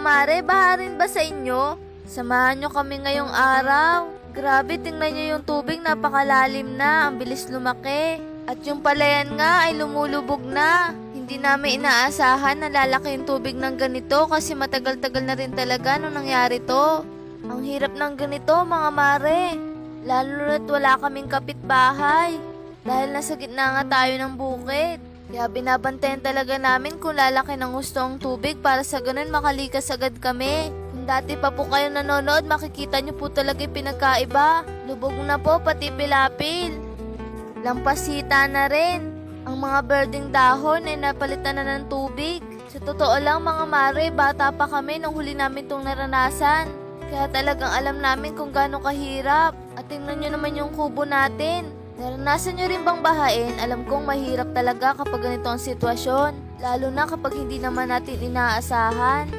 mare, baha rin ba sa inyo? Samahan nyo kami ngayong araw. Grabe, tingnan nyo yung tubig, napakalalim na, ang bilis lumaki. At yung palayan nga ay lumulubog na. Hindi namin inaasahan na lalaki yung tubig ng ganito kasi matagal-tagal na rin talaga nung nangyari to. Ang hirap ng ganito, mga mare. Lalo na't wala kaming kapitbahay. Dahil nasa gitna nga tayo ng bukid. Kaya binabantayan talaga namin kung lalaki ng gusto ang tubig para sa ganun makalikas agad kami. Kung dati pa po kayo nanonood, makikita nyo po talaga yung pinagkaiba. Lubog na po, pati pilapil. Lampasita na rin. Ang mga birding dahon ay napalitan na ng tubig. Sa totoo lang mga mare, bata pa kami nung huli namin itong naranasan. Kaya talagang alam namin kung gaano kahirap. At tingnan nyo naman yung kubo natin. Naranasan nyo rin bang bahain? Alam kong mahirap talaga kapag ganito ang sitwasyon. Lalo na kapag hindi naman natin inaasahan.